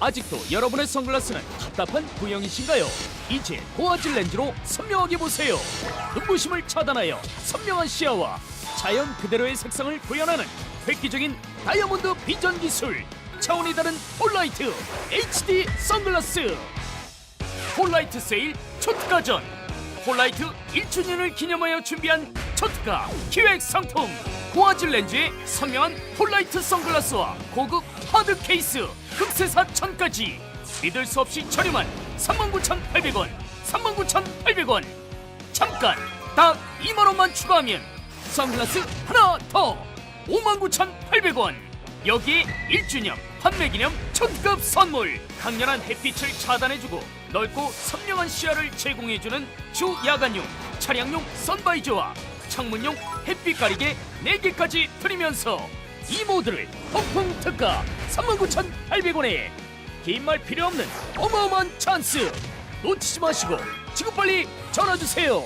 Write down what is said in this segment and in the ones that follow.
아직도 여러분의 선글라스는 답답한 구형이신가요? 이제 고화질 렌즈로 선명하게 보세요. 눈부심을 차단하여 선명한 시야와 자연 그대로의 색상을 구현하는 획기적인 다이아몬드 비전 기술. 차원이 다른 폴라이트 HD 선글라스. 폴라이트 세일 초특가 전 폴라이트 1주년을 기념하여 준비한 초특가 기획 상품 고화질 렌즈에 선명한 폴라이트 선글라스와 고급 하드 케이스 극세사 천까지. 믿을 수 없이 저렴한 39,800원 39,800원. 잠깐 딱 2만원만 추가하면 선글라스 하나 더 59,800원. 여기에 1주년 판매 기념 초특급 선물 강렬한 햇빛을 차단해주고 넓고 선명한 시야를 제공해주는 주 야간용 차량용 선바이저와 창문용 햇빛 가리개 4개까지 드리면서 이 모드를 폭풍 특가 39,800원에 긴 말 필요 없는 어마어마한 찬스 놓치지 마시고 지금 빨리 전화 주세요.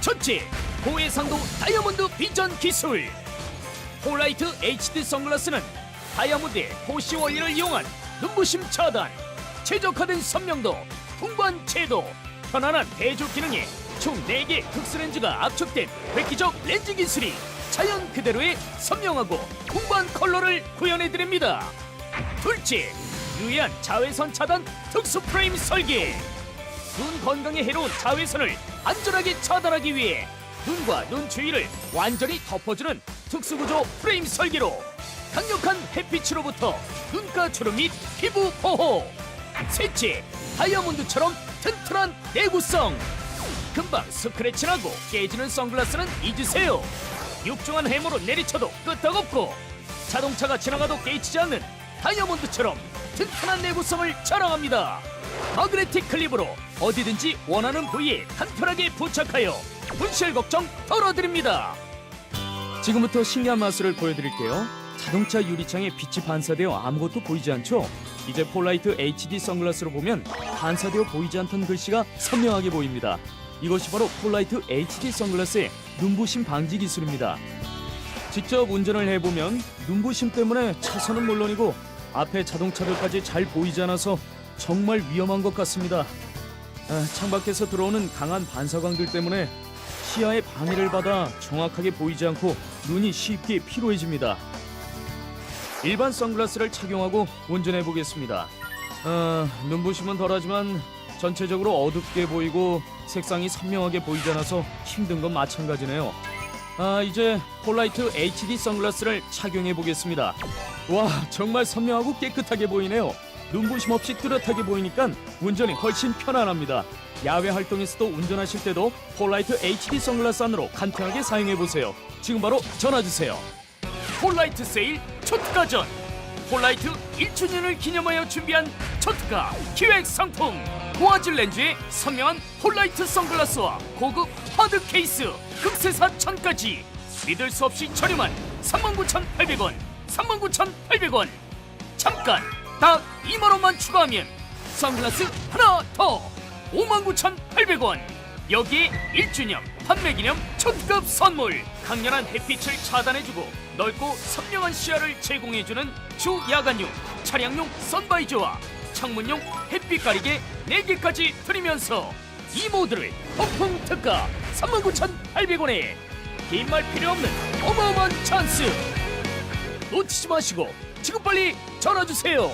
첫째 고해상도 다이아몬드 비전 기술. 폴라이트 HD 선글라스는 다이아몬드의 호시 원리를 이용한 눈부심 차단, 최적화된 선명도, 풍부한 채도, 편안한 대조 기능에 총 4개 특수렌즈가 압축된 획기적 렌즈 기술이 자연 그대로의 선명하고 풍부한 컬러를 구현해드립니다. 둘째, 유해한 자외선 차단 특수 프레임 설계. 눈 건강에 해로운 자외선을 안전하게 차단하기 위해 눈과 눈 주위를 완전히 덮어주는 특수구조 프레임 설계로 강력한 햇빛으로부터 눈가 주름 및 피부 보호 셋째 다이아몬드처럼 튼튼한 내구성 금방 스크래치 나고 깨지는 선글라스는 잊으세요 육중한 해모로 내리쳐도 끄떡없고 자동차가 지나가도 깨지지 않는 다이아몬드처럼 튼튼한 내구성을 자랑합니다 마그네틱 클립으로 어디든지 원하는 부위에 간편하게 부착하여 분실 걱정 덜어드립니다 지금부터 신기한 마술을 보여드릴게요. 자동차 유리창에 빛이 반사되어 아무것도 보이지 않죠? 이제 폴라이트 HD 선글라스로 보면 반사되어 보이지 않던 글씨가 선명하게 보입니다. 이것이 바로 폴라이트 HD 선글라스의 눈부심 방지 기술입니다. 직접 운전을 해보면 눈부심 때문에 차선은 물론이고 앞에 자동차들까지 잘 보이지 않아서 정말 위험한 것 같습니다. 아, 창밖에서 들어오는 강한 반사광들 때문에 시야에 방해를 받아 정확하게 보이지 않고 눈이 쉽게 피로해집니다. 일반 선글라스를 착용하고 운전해 보겠습니다. 아, 눈부심은 덜하지만 전체적으로 어둡게 보이고 색상이 선명하게 보이지 않아서 힘든 건 마찬가지네요. 아, 이제 폴라이트 HD 선글라스를 착용해 보겠습니다. 와, 정말 선명하고 깨끗하게 보이네요. 눈부심 없이 뚜렷하게 보이니까 운전이 훨씬 편안합니다. 야외 활동에서도 운전하실 때도 폴라이트 HD 선글라스 안으로 간편하게 사용해 보세요. 지금 바로 전화 주세요. 폴라이트 세일 초특가 전 폴라이트 1주년을 기념하여 준비한 초특가 기획 상품. 고화질 렌즈에 선명한 폴라이트 선글라스와 고급 하드 케이스 극세사 천까지. 믿을 수 없이 저렴한 39,800원 39,800원. 잠깐 딱 2만원만 추가하면 선글라스 하나 더 59,800원 여기에 1주년 판매 기념 초특급 선물 강렬한 햇빛을 차단해주고 넓고 선명한 시야를 제공해주는 주 야간용 차량용 선바이저와 창문용 햇빛 가리개 4개까지 드리면서 이 모드를 폭풍 특가 39,800원에 긴 말 필요 없는 어마어마한 찬스 놓치지 마시고 지금 빨리 전화 주세요.